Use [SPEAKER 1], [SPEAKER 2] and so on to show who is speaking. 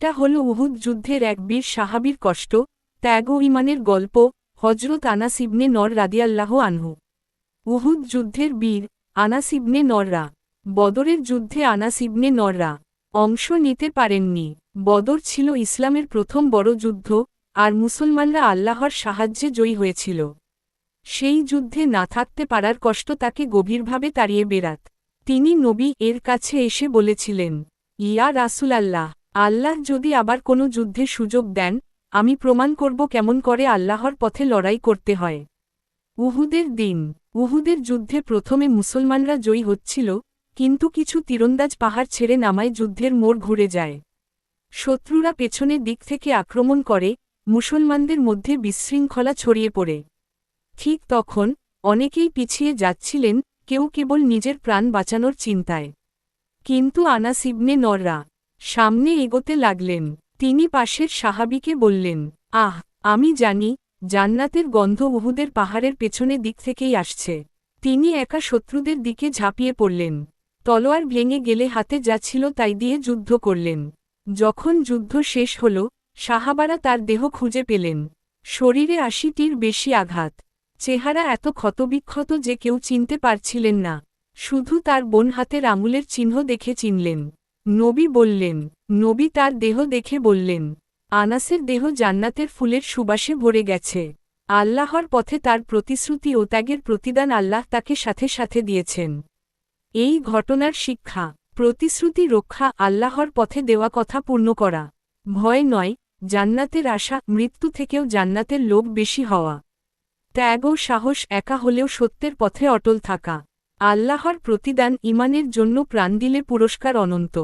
[SPEAKER 1] একটা হল উহুদ যুদ্ধের এক বীর সাহাবীর কষ্ট, ত্যাগ ও ইমানের গল্প হজরত আনাস ইবনে নর রাদিয়াল্লাহ আনহু। উহুদ যুদ্ধের বীর আনাস নররা। বদরের যুদ্ধে আনাস নররা। অংশ নিতে পারেননি। বদর ছিল ইসলামের প্রথম বড় যুদ্ধ, আর মুসলমানরা আল্লাহর সাহায্যে জয়ী হয়েছিল। সেই যুদ্ধে না থাকতে পারার কষ্ট তাকে গভীরভাবে তাড়িয়ে বেড়াত তিনি নবী এর কাছে এসে বলেছিলেন, ইয়া রাসুল আল্লাহ যদি আবার কোনো যুদ্ধে সুযোগ দেন, আমি প্রমাণ করব কেমন করে আল্লাহর পথে লড়াই করতে হয়। উহুদের দিন। উহুদের যুদ্ধে প্রথমে মুসলমানরা জয়ী হচ্ছিল, কিন্তু কিছু তীরন্দাজ পাহাড় ছেড়ে নামায় যুদ্ধের মোড় ঘুরে যায়। শত্রুরা পেছনের দিক থেকে আক্রমণ করে, মুসলমানদের মধ্যে বিশৃঙ্খলা ছড়িয়ে পড়ে। ঠিক তখন, অনেকেই পিছিয়ে যাচ্ছিলেন, কেউ কেবল নিজের প্রাণ বাঁচানোর চিন্তায়। কিন্তু আনাস ইবনে নররা সামনে এগোতে লাগলেন। তিনি পাশের সাহাবিকে বললেন, আহ, আমি জানি, জান্নাতের গন্ধ উহুদের পাহাড়ের পেছনে দিক থেকেই আসছে। তিনি একা শত্রুদের দিকে ঝাঁপিয়ে পড়লেন। তলোয়ার ভেঙে গেলে হাতে যা ছিল তাই দিয়ে যুদ্ধ করলেন। যখন যুদ্ধ শেষ হল, সাহাবারা তার দেহ খুঁজে পেলেন। শরীরে আশিটির বেশি আঘাত। চেহারা এত ক্ষতবিক্ষত যে কেউ চিনতে পারছিলেন না। শুধু তার বোন হাতের আঙুলের চিহ্ন দেখে চিনলেন। নবী বললেন, নবী তার দেহ দেখে বললেন, আনাসের দেহ জান্নাতের ফুলের সুবাসে ভরে গেছে। আল্লাহর পথে তার প্রতিশ্রুতি ও ত্যাগের প্রতিদান আল্লাহ তাকে সাথে সাথে দিয়েছেন। এই ঘটনার শিক্ষা, প্রতিশ্রুতি রক্ষা, আল্লাহর পথে দেওয়া কথা পূর্ণ করা। ভয় নয়, জান্নাতের আশা, মৃত্যু থেকেও জান্নাতের লোভ বেশি হওয়া। ত্যাগ ও সাহস একা হলেও সত্যের পথে অটল থাকা। আল্লাহর প্রতিদান ইমানের জন্য প্রাণ দিলে পুরস্কার অনন্ত।